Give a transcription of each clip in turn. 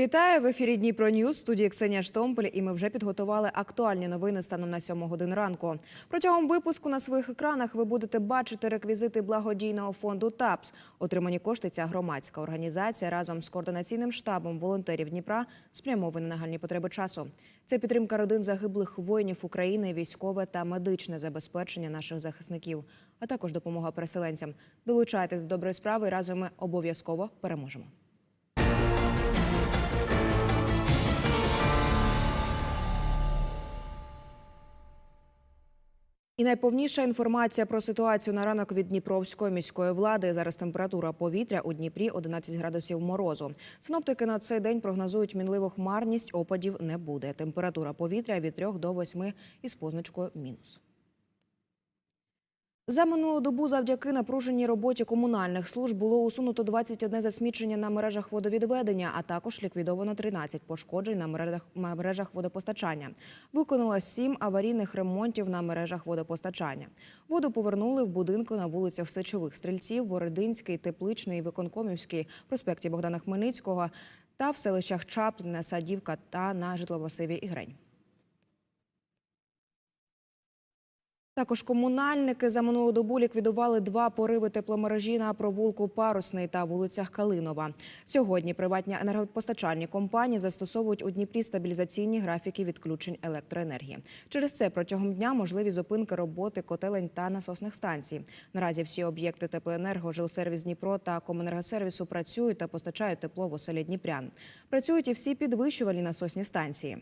Вітаю в ефірі Дніпро Ньюз, студії Ксенія Штомпель. І ми вже підготували актуальні новини станом на 7 годин ранку. Протягом випуску на своїх екранах ви будете бачити реквізити благодійного фонду ТАПС. Отримані кошти ця громадська організація разом з координаційним штабом волонтерів Дніпра спрямовані на нагальні потреби часу. Це підтримка родин загиблих воїнів України, військове та медичне забезпечення наших захисників, а також допомога переселенцям. Долучайтесь до доброї справи. Разом ми обов'язково переможемо. І найповніша інформація про ситуацію на ранок від Дніпровської міської влади. Зараз температура повітря у Дніпрі 11 градусів морозу. Синоптики на цей день прогнозують мінливу хмарність, опадів не буде. Температура повітря від 3 до 8 із позначкою мінус. За минулу добу завдяки напруженій роботі комунальних служб було усунуто 21 засмічення на мережах водовідведення, а також ліквідовано 13 пошкоджень на мережах, мережах водопостачання. Виконало 7 аварійних ремонтів на мережах водопостачання. Воду повернули в будинку на вулицях Сечових Стрільців, Бородинський, Тепличний, Виконкомівський, проспекті Богдана Хмельницького та в селищах Чапліне, Садівка та на житловосиві Ігрень. Також комунальники за минулу добу ліквідували два пориви тепломережі на провулку Парусний та вулицях Калинова. Сьогодні приватні енергопостачальні компанії застосовують у Дніпрі стабілізаційні графіки відключень електроенергії. Через це протягом дня можливі зупинки роботи котелень та насосних станцій. Наразі всі об'єкти теплоенерго, жилсервіс Дніпро та Комунергосервісу працюють та постачають тепло в оселі Дніпрян. Працюють і всі підвищувальні насосні станції.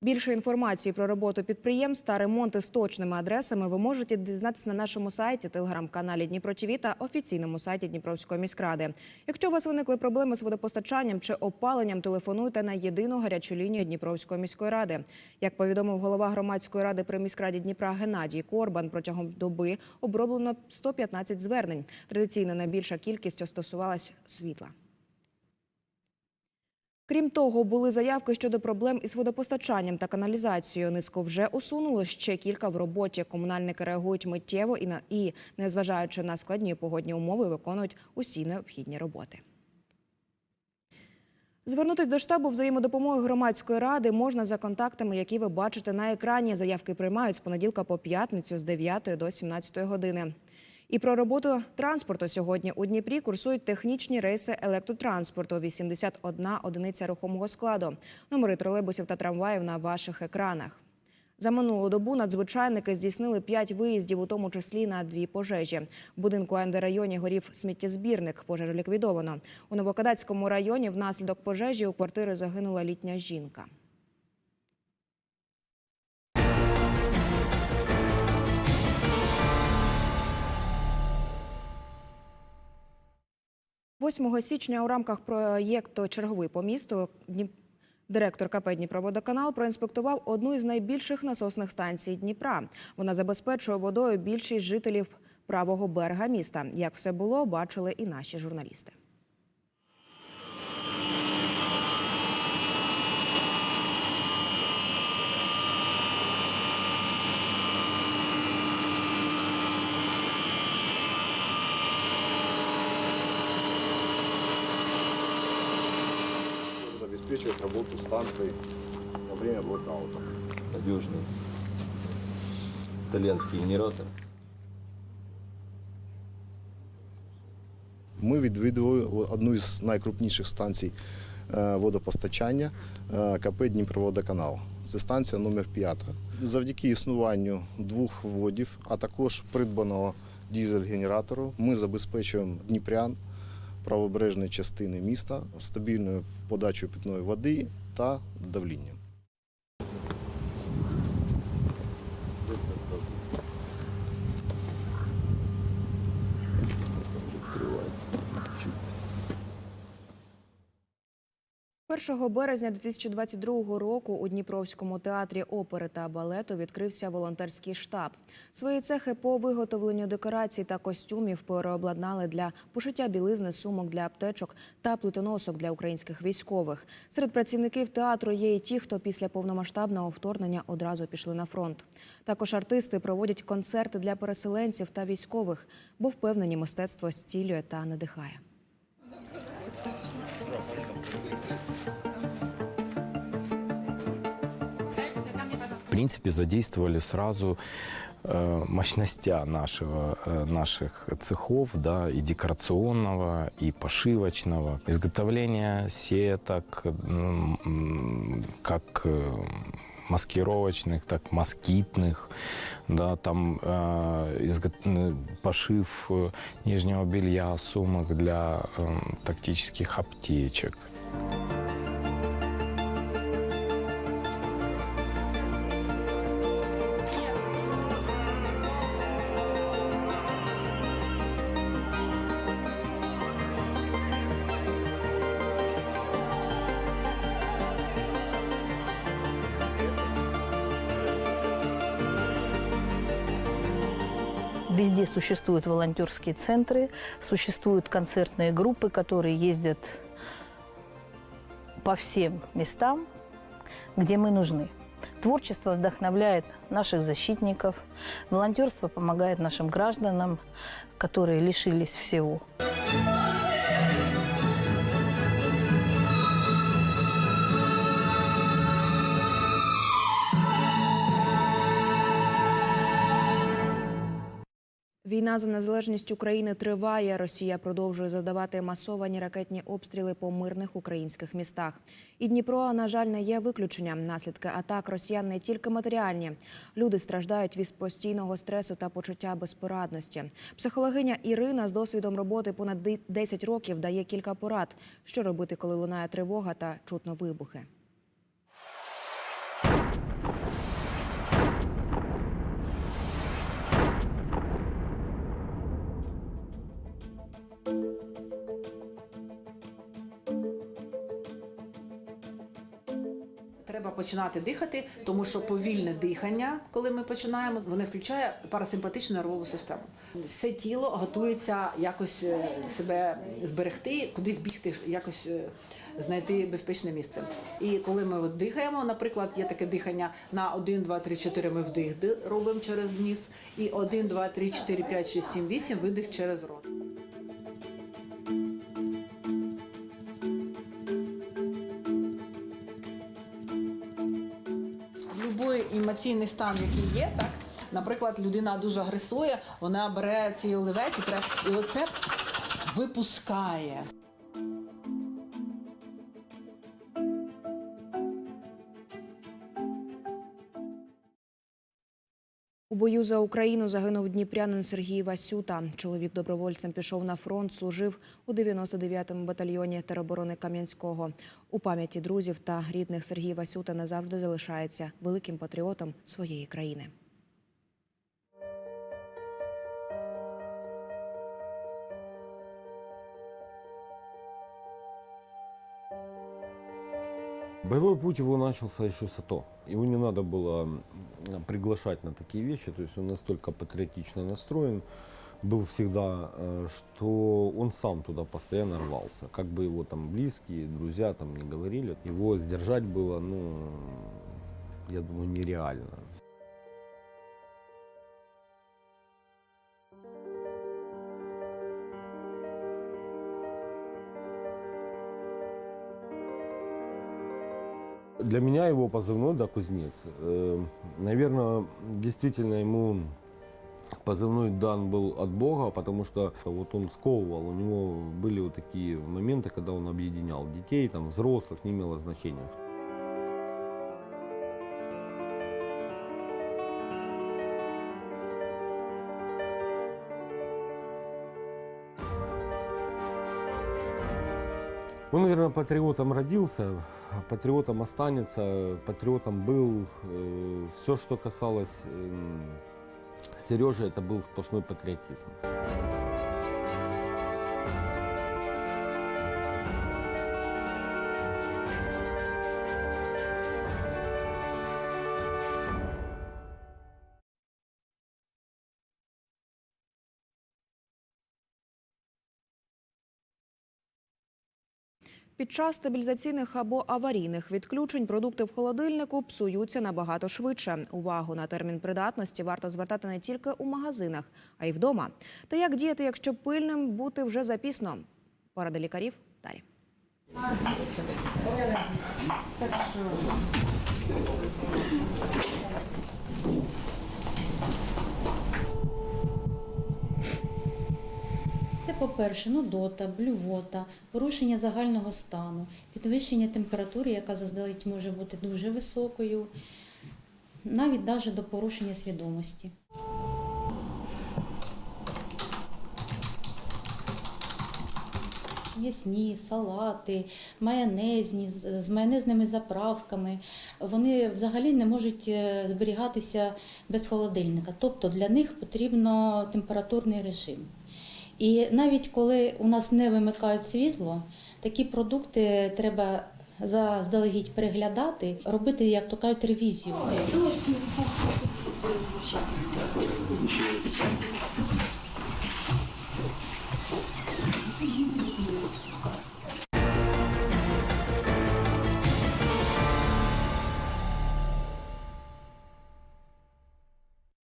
Більше інформації про роботу підприємств та ремонти з точними адресами ви можете дізнатися на нашому сайті, телеграм-каналі Дніпро та офіційному сайті Дніпровської міськради. Якщо у вас виникли проблеми з водопостачанням чи опаленням, телефонуйте на єдину гарячу лінію Дніпровської міської ради. Як повідомив голова громадської ради при міськраді Дніпра Геннадій Корбан, протягом доби оброблено 115 звернень. Традиційно найбільша кількість стосувалась світла. Крім того, були заявки щодо проблем із водопостачанням та каналізацією. Низку вже усунуло ще кілька в роботі. Комунальники реагують миттєво і на і, незважаючи на складні погодні умови, виконують усі необхідні роботи. Звернутись до штабу взаємодопомоги громадської ради можна за контактами, які ви бачите на екрані. Заявки приймають з понеділка по п'ятницю з 9 до 17 години. І про роботу транспорту сьогодні у Дніпрі курсують технічні рейси електротранспорту. 81 одиниця рухомого складу. Номери тролейбусів та трамваїв на ваших екранах. За минулу добу надзвичайники здійснили п'ять виїздів, у тому числі на дві пожежі. В будинку АНД-районі горів сміттєзбірник. Пожежу ліквідовано. У Новокадацькому районі внаслідок пожежі у квартири загинула літня жінка. 8 січня у рамках проєкту Черговий по місту директор КП Дніпроводоканал проінспектував одну із найбільших насосних станцій Дніпра. Вона забезпечує водою більшість жителів правого берега міста. Як все було, бачили і наші журналісти. Обеспечивать работу станции во время блокаута. надежный итальянский генератор. Ми відвідували одну із найкрупніших станцій е, водопостачання е, КП Дніпроводоканал. Це станція номер 5. Завдяки існуванню двох водів, а також придбаного дізель-генератору, ми забезпечуємо дніпрян правобережної частини міста стабільною подачею питної води та давлінням. 1 березня 2022 року у Дніпровському театрі опери та балету відкрився волонтерський штаб. Свої цехи по виготовленню декорацій та костюмів переобладнали для пошиття білизни, сумок для аптечок та плитоносок для українських військових. Серед працівників театру є і ті, хто після повномасштабного вторгнення одразу пішли на фронт. Також артисти проводять концерти для переселенців та військових, бо впевнені, мистецтво зцілює та надихає. В принципе, задействовали сразу э, мощностя нашего, э, наших цехов, да, и декорационного, и пошивочного. Изготовление сеток, как э, маскировочных, так москитных, да, там э, изго- э, пошив э, нижнего белья, сумок для э, тактических аптечек. Везде существуют волонтерские центры, существуют концертные группы, которые ездят по всем местам, где мы нужны. Творчество вдохновляет наших защитников, волонтерство помогает нашим гражданам, которые лишились всего. Війна за незалежність України триває. Росія продовжує задавати масовані ракетні обстріли по мирних українських містах. І Дніпро, на жаль, не є виключенням. Наслідки атак росіян не тільки матеріальні. Люди страждають від постійного стресу та почуття безпорадності. Психологиня Ірина з досвідом роботи понад 10 років дає кілька порад, що робити, коли лунає тривога та чутно вибухи. Починати дихати, тому що повільне дихання, коли ми починаємо, воно включає парасимпатичну нервову систему. Все тіло готується якось е, себе зберегти, кудись бігти, якось е, знайти безпечне місце. І коли ми дихаємо, наприклад, є таке дихання на 1, 2, 3, 4 ми вдих робимо через ніс, і 1, 2, 3, 4, 5, 6, 7, 8 видих через рот. Емоційний стан, який є, так наприклад, людина дуже агресує, вона бере цей оливець і, треба, і оце випускає. Бою за Україну загинув дніпрянин Сергій Васюта. Чоловік добровольцем пішов на фронт, служив у 99-му батальйоні тероборони Кам'янського. У пам'яті друзів та рідних Сергій Васюта назавжди залишається великим патріотом своєї країни. Боевой путь его начался еще с АТО. Его не надо было м, приглашать на такие вещи, то есть он настолько патриотично настроен был всегда, э, что он сам туда постоянно рвался. Как бы его там близкие, друзья там не говорили, его сдержать было, ну, я думаю, нереально. Для меня его позывной, да, кузнец. Э, наверное, действительно ему позывной дан был от Бога, потому что вот он сковывал, у него были вот такие моменты, когда он объединял детей, там, взрослых, не имело значения. Он, наверное, патриотом родился, патриотом останется, патриотом был. Все, что касалось Сережи, это был сплошной патриотизм. Під час стабілізаційних або аварійних відключень продукти в холодильнику псуються набагато швидше. Увагу на термін придатності варто звертати не тільки у магазинах, а й вдома. Та як діяти, якщо пильним бути вже запізно? Поради лікарів далі. По-перше, нудота, блювота, порушення загального стану, підвищення температури, яка заздалегідь може бути дуже високою, навіть навіть до порушення свідомості. М'ясні, салати, майонезні з з майонезними заправками. Вони взагалі не можуть е, зберігатися без холодильника. Тобто для них потрібно температурний режим. І навіть коли у нас не вимикають світло, такі продукти треба заздалегідь переглядати, робити, як то кажуть, ревізію.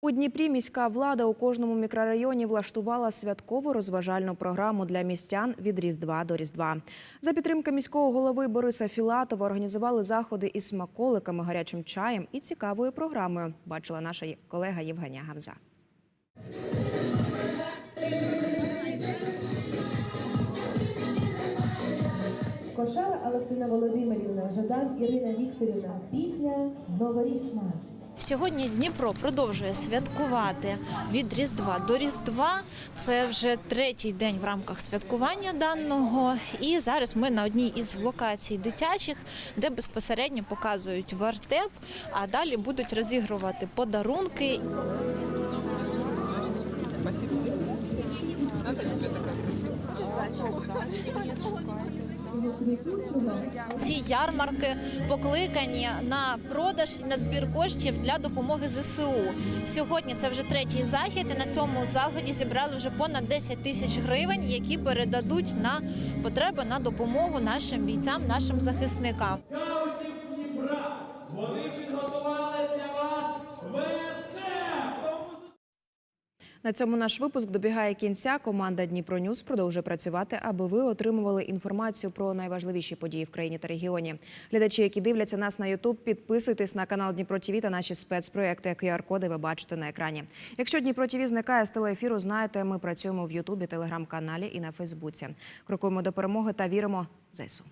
У Дніпрі міська влада у кожному мікрорайоні влаштувала святкову розважальну програму для містян від Різдва до Різдва. За підтримки міського голови Бориса Філатова організували заходи із смаколиками, гарячим чаєм і цікавою програмою. Бачила наша колега Євгенія Гавза. Кошара Алевтина Володимирівна, Жадан Ірина Вікторівна. Пісня новорічна. Сьогодні Дніпро продовжує святкувати від Різдва до Різдва. Це вже третій день в рамках святкування даного. І зараз ми на одній із локацій дитячих, де безпосередньо показують вертеп, а далі будуть розігрувати подарунки. Ці ярмарки покликані на продаж на збір коштів для допомоги ЗСУ. Сьогодні це вже третій захід. і На цьому заході зібрали вже понад 10 тисяч гривень, які передадуть на потреби на допомогу нашим бійцям, нашим захисникам. На цьому наш випуск добігає кінця. Команда Дніпро Ньюс продовжує працювати, аби ви отримували інформацію про найважливіші події в країні та регіоні. Глядачі, які дивляться нас на Ютуб, підписуйтесь на канал Дніпро ТВ та наші спецпроекти. QR-коди ви бачите на екрані. Якщо Дніпро ТВ зникає з телеефіру, знаєте, ми працюємо в Ютубі, телеграм-каналі і на Фейсбуці. Крокуємо до перемоги та віримо в ЗСУ.